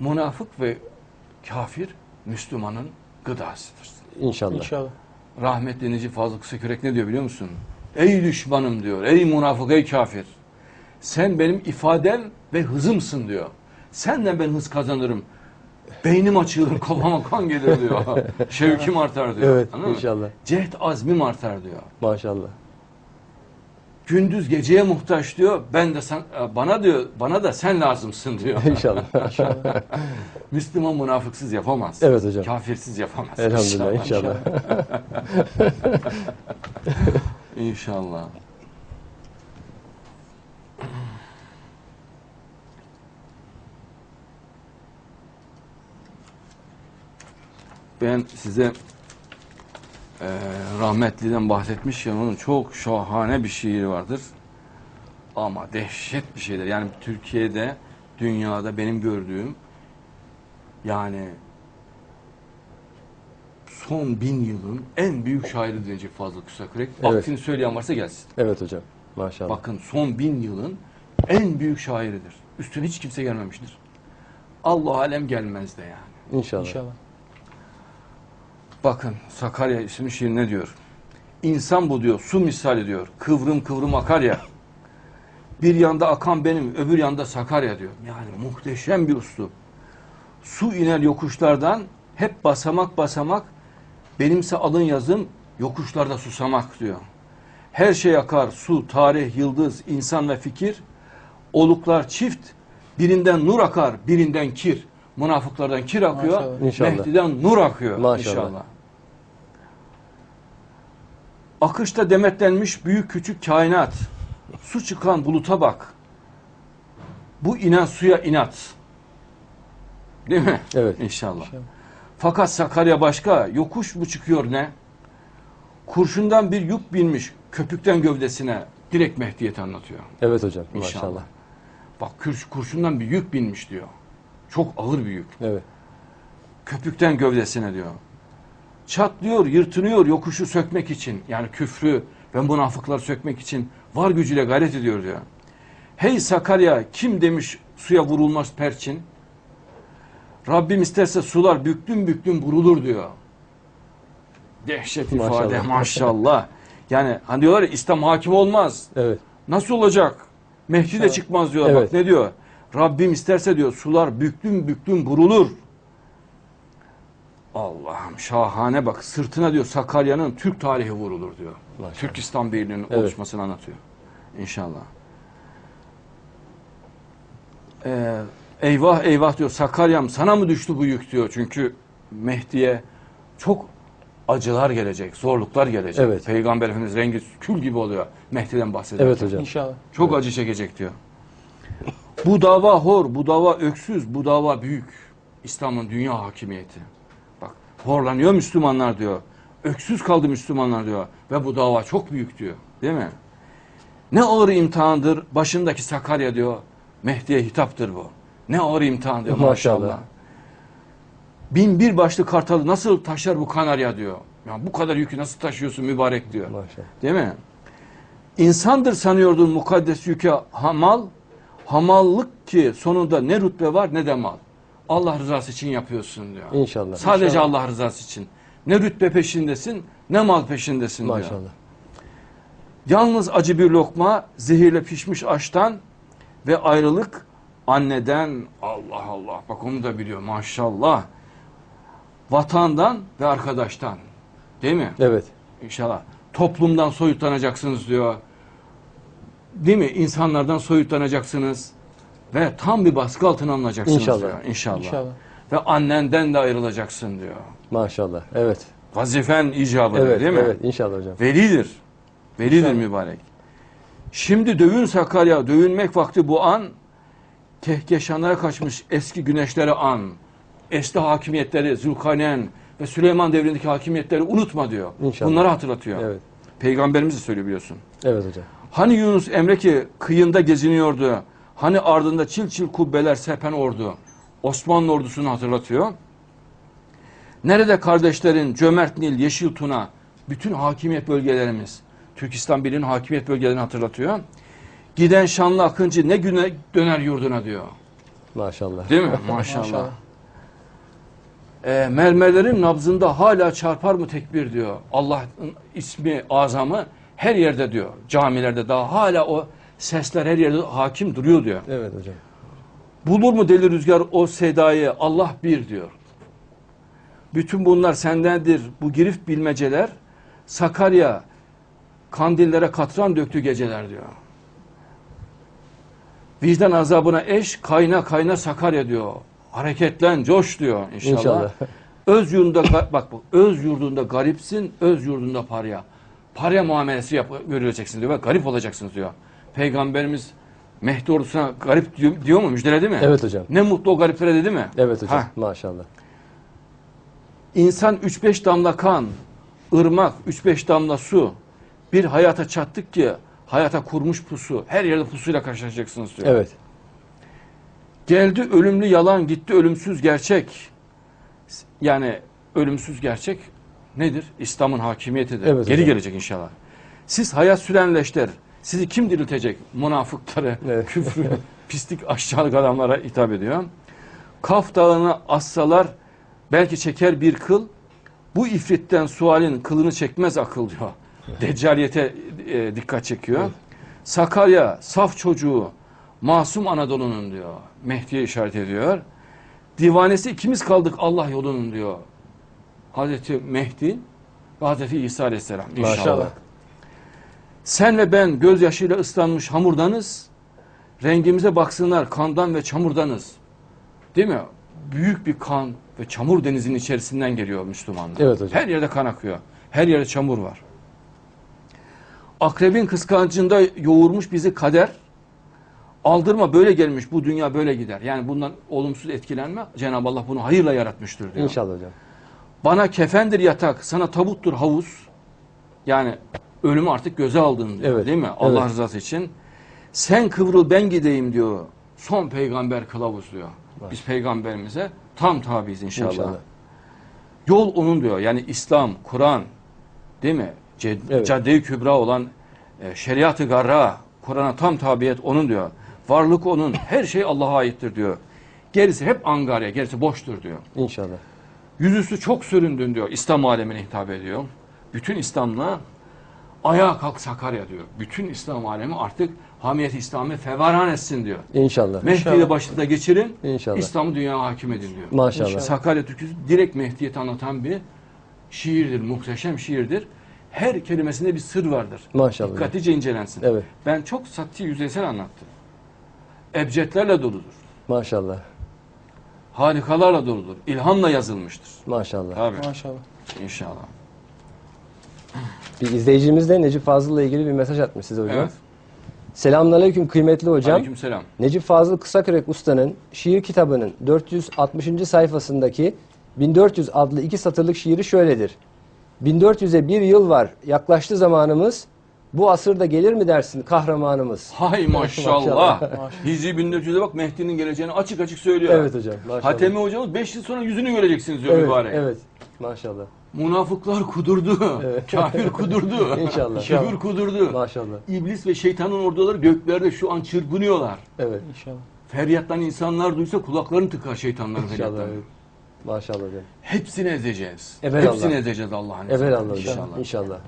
Münafık ve kafir Müslümanın gıdasıdır. İnşallah. İnşallah. Rahmetli Necip Fazıl Kısakürek ne diyor biliyor musun? Ey düşmanım diyor, ey münafık, ey kafir. Sen benim ifadem ve hızımsın diyor. Senden ben hız kazanırım. Beynim açılır, kafama kan gelir diyor. Şevkim artar diyor. Evet Anladın mı? inşallah. Cehd azmim artar diyor. Maşallah. Gündüz geceye muhtaç diyor. Ben de sen, bana diyor, bana da sen lazımsın diyor. İnşallah. Müslüman münafıksız yapamaz. Evet hocam. Kafirsiz yapamaz. Elhamdülillah inşallah. İnşallah. Ben size eee rahmetliden bahsetmişken onun çok şahane bir şiiri vardır. Ama dehşet bir şeydir. Yani Türkiye'de, dünyada benim gördüğüm yani son bin yılın en büyük şairi Necip Fazıl Kısakürek. Evet. Aksini söyleyen varsa gelsin. Evet hocam. Maşallah. Bakın son bin yılın en büyük şairidir. Üstüne hiç kimse gelmemiştir. Allah alem gelmez de yani. İnşallah. İnşallah. Bakın Sakarya isimli şiir ne diyor? İnsan bu diyor, su misali diyor. Kıvrım kıvrım akar ya. Bir yanda akan benim, öbür yanda Sakarya diyor. Yani muhteşem bir uslu. Su iner yokuşlardan, hep basamak basamak. Benimse alın yazım, yokuşlarda susamak diyor. Her şey akar, su, tarih, yıldız, insan ve fikir. Oluklar çift, birinden nur akar, birinden kir. Münafıklardan kir akıyor, Maşallah. İnşallah. Mehdi'den nur akıyor Maşallah. inşallah. Akışta demetlenmiş büyük küçük kainat. Su çıkan buluta bak. Bu inen suya inat. Değil mi? Evet. İnşallah. İnşallah. Fakat Sakarya başka. Yokuş bu çıkıyor ne? Kurşundan bir yük binmiş köpükten gövdesine. Direkt Mehdiyet'i anlatıyor. Evet hocam. İnşallah. Maşallah. Bak kurşundan bir yük binmiş diyor. Çok ağır bir yük. Evet. köpükten gövdesine diyor. Çatlıyor, yırtınıyor yokuşu sökmek için. Yani küfrü ve münafıkları sökmek için var gücüyle gayret ediyor diyor. Hey Sakarya kim demiş suya vurulmaz perçin? Rabbim isterse sular büklüm büklüm vurulur diyor. Dehşet ifade Maşallah. maşallah. Yani hani diyorlar ya İslam hakim olmaz. Evet. Nasıl olacak? Mehdi de çıkmaz diyor. Evet. Bak ne diyor? Rabbim isterse diyor sular büklüm büklüm vurulur. Allah'ım şahane bak sırtına diyor Sakarya'nın Türk tarihi vurulur diyor. Maşallah. Türkistan Birliği'nin Evet. oluşmasını anlatıyor. İnşallah. Ee, eyvah eyvah diyor Sakarya'm sana mı düştü bu yük diyor. Çünkü Mehdi'ye çok acılar gelecek, zorluklar gelecek. Evet. Peygamber Efendimiz rengi kül gibi oluyor Mehdi'den bahsederken. Evet hocam. İnşallah. Çok acı çekecek diyor. Bu dava hor, bu dava öksüz, bu dava büyük. İslam'ın dünya hakimiyeti. Horlanıyor Müslümanlar diyor. Öksüz kaldı Müslümanlar diyor. Ve bu dava çok büyük diyor. Değil mi? Ne ağır imtihandır başındaki Sakarya diyor. Mehdi'ye hitaptır bu. Ne ağır imtihan diyor maşallah. Maşallah. Bin bir başlı kartalı nasıl taşır bu kanarya diyor. Ya bu kadar yükü nasıl taşıyorsun mübarek diyor. Maşallah. Değil mi? İnsandır sanıyordun mukaddes yüke hamal. Hamallık ki sonunda ne rütbe var ne de mal. Allah rızası için yapıyorsun diyor. İnşallah. Sadece İnşallah. Allah rızası için. Ne rütbe peşindesin ne mal peşindesin diyor. Maşallah. Yalnız acı bir lokma zehirle pişmiş aştan ve ayrılık anneden Allah Allah bak onu da biliyor maşallah. Vatandan ve arkadaştan. Değil mi? Evet. İnşallah. Toplumdan soyutlanacaksınız diyor. Değil mi? İnsanlardan soyutlanacaksınız. Ve tam bir baskı altına alınacaksınız İnşallah. diyor. İnşallah. İnşallah. Ve annenden de ayrılacaksın diyor. Maşallah. Evet. Vazifen icabı Evet. değil mi? Evet. İnşallah hocam. Velidir. Velidir İnşallah. mübarek. Şimdi dövün Sakarya, dövünmek vakti bu an. Kehkeşanlara kaçmış eski güneşlere an. Eski hakimiyetleri, Zülkarneyn ve Süleyman devrindeki hakimiyetleri unutma diyor. İnşallah. Bunları hatırlatıyor. Evet. Peygamberimiz de söylüyor biliyorsun. Evet hocam. Hani Yunus Emre ki kıyında geziniyordu. Hani ardında çil çil kubbeler sepen ordu. Osmanlı ordusunu hatırlatıyor. Nerede kardeşlerin cömert Nil, Yeşil Tuna, bütün hakimiyet bölgelerimiz, Türkistan Birliği'nin hakimiyet bölgelerini hatırlatıyor. Giden şanlı akıncı ne güne döner yurduna diyor. Maşallah. Değil mi? Maşallah. Maşallah. Ee, mermerlerin nabzında hala çarpar mı tekbir diyor. Allah'ın ismi azamı her yerde diyor. Camilerde daha hala o sesler her yerde hakim duruyor diyor. Evet hocam. Bulur mu deli rüzgar o sedayı Allah bir diyor. Bütün bunlar sendendir bu girift bilmeceler Sakarya kandillere katran döktü geceler diyor. Vicdan azabına eş kayna kayna Sakarya diyor. Hareketlen coş diyor inşallah. İnşallah. Öz yurdunda bak bak öz yurdunda garipsin, öz yurdunda parya. Parya muamelesi yap görüleceksin diyor. Garip olacaksınız diyor. Peygamberimiz Mehdi ordusuna garip diyor, diyor mu? Müjdeledi mi? Evet hocam. Ne mutlu o gariplere dedi mi? Evet hocam. Ha. Maşallah. İnsan 3-5 damla kan, ırmak, 3-5 damla su bir hayata çattık ki hayata kurmuş pusu. Her yerde pusuyla karşılaşacaksınız diyor. Evet. Geldi ölümlü yalan, gitti ölümsüz gerçek. Yani ölümsüz gerçek nedir? İslam'ın hakimiyetidir. Evet Geri hocam. gelecek inşallah. Siz hayat sürenleşler. Sizi kim diriltecek? Münafıkları, Evet. küfrü, pislik, aşağılık adamlara hitap ediyor. Kaf dağını assalar belki çeker bir kıl. Bu ifritten sualin kılını çekmez akıl diyor. Deccaliyete e, dikkat çekiyor. Sakarya saf çocuğu masum Anadolu'nun diyor. Mehdi'ye işaret ediyor. Divanesi ikimiz kaldık Allah yolunun diyor. Hazreti Mehdi ve Hazreti İsa Aleyhisselam inşallah. Maşallah. Sen ve ben gözyaşıyla ıslanmış hamurdanız. Rengimize baksınlar kandan ve çamurdanız. Değil mi? Büyük bir kan ve çamur denizinin içerisinden geliyor Müslümanlar. Evet hocam. Her yerde kan akıyor. Her yerde çamur var. Akrebin kıskancında yoğurmuş bizi kader. Aldırma böyle gelmiş bu dünya böyle gider. Yani bundan olumsuz etkilenme. Cenab-ı Allah bunu hayırla yaratmıştır diyor. İnşallah hocam. Bana kefendir yatak, sana tabuttur havuz. Yani ölümü artık göze aldın diyor Evet, değil mi? Allah evet. rızası için. Sen kıvrıl ben gideyim diyor. Son peygamber kılavuz diyor. Biz peygamberimize tam tabiiz inşallah. İnşallah. Yol onun diyor. Yani İslam, Kur'an değil mi? Ced- Evet. Cadde-i Kübra olan e, şeriat-ı garra, Kur'an'a tam tabiyet onun diyor. Varlık onun. Her şey Allah'a aittir diyor. Gerisi hep angarya, gerisi boştur diyor. İnşallah. Yüzüstü çok süründün diyor. İslam alemine hitap ediyor. Bütün İslam'la ayağa kalk Sakarya diyor. Bütün İslam alemi artık hamiyet İslam'ı fevaran etsin diyor. İnşallah. Mehdi'yi de başında geçirin. İnşallah. İslam'ı dünyaya hakim edin diyor. Maşallah. Sakarya türküsü direkt Mehdiyet'i anlatan bir şiirdir. Muhteşem şiirdir. Her kelimesinde bir sır vardır. Maşallah. Dikkatlice incelensin. Evet. Ben çok sati yüzeysel anlattım. Ebcedlerle doludur. Maşallah. Harikalarla doludur. İlhamla yazılmıştır. Maşallah. Tabii. Maşallah. İnşallah. Bir izleyicimiz de Necip Fazıl'la ilgili bir mesaj atmış size hocam. Evet. Selamünaleyküm kıymetli hocam. Aleykümselam. Necip Fazıl Kısakürek Usta'nın şiir kitabının 460. sayfasındaki 1400 adlı iki satırlık şiiri şöyledir. 1400'e bir yıl var, yaklaştı zamanımız. Bu asırda gelir mi dersin kahramanımız? Hay maşallah. Hicri 1400'de bak Mehdi'nin geleceğini açık açık söylüyor. Evet hocam. Maşallah. Hatemi hocamız 5 yıl sonra yüzünü göreceksiniz diyor evet, mübarek. evet. Maşallah. Münafıklar kudurdu. Evet. Kafir kudurdu. İnşallah. Küfür kudurdu. Maşallah. İblis ve şeytanın orduları göklerde şu an çırpınıyorlar. Evet. İnşallah. Feryattan insanlar duysa kulaklarını tıkar şeytanların İnşallah. feryatlarını. Evet. Maşallah. Hepsini ezeceğiz. Evelallah. Hepsini ezeceğiz Allah'ın izniyle. Evelallah hocam. İnşallah. İnşallah.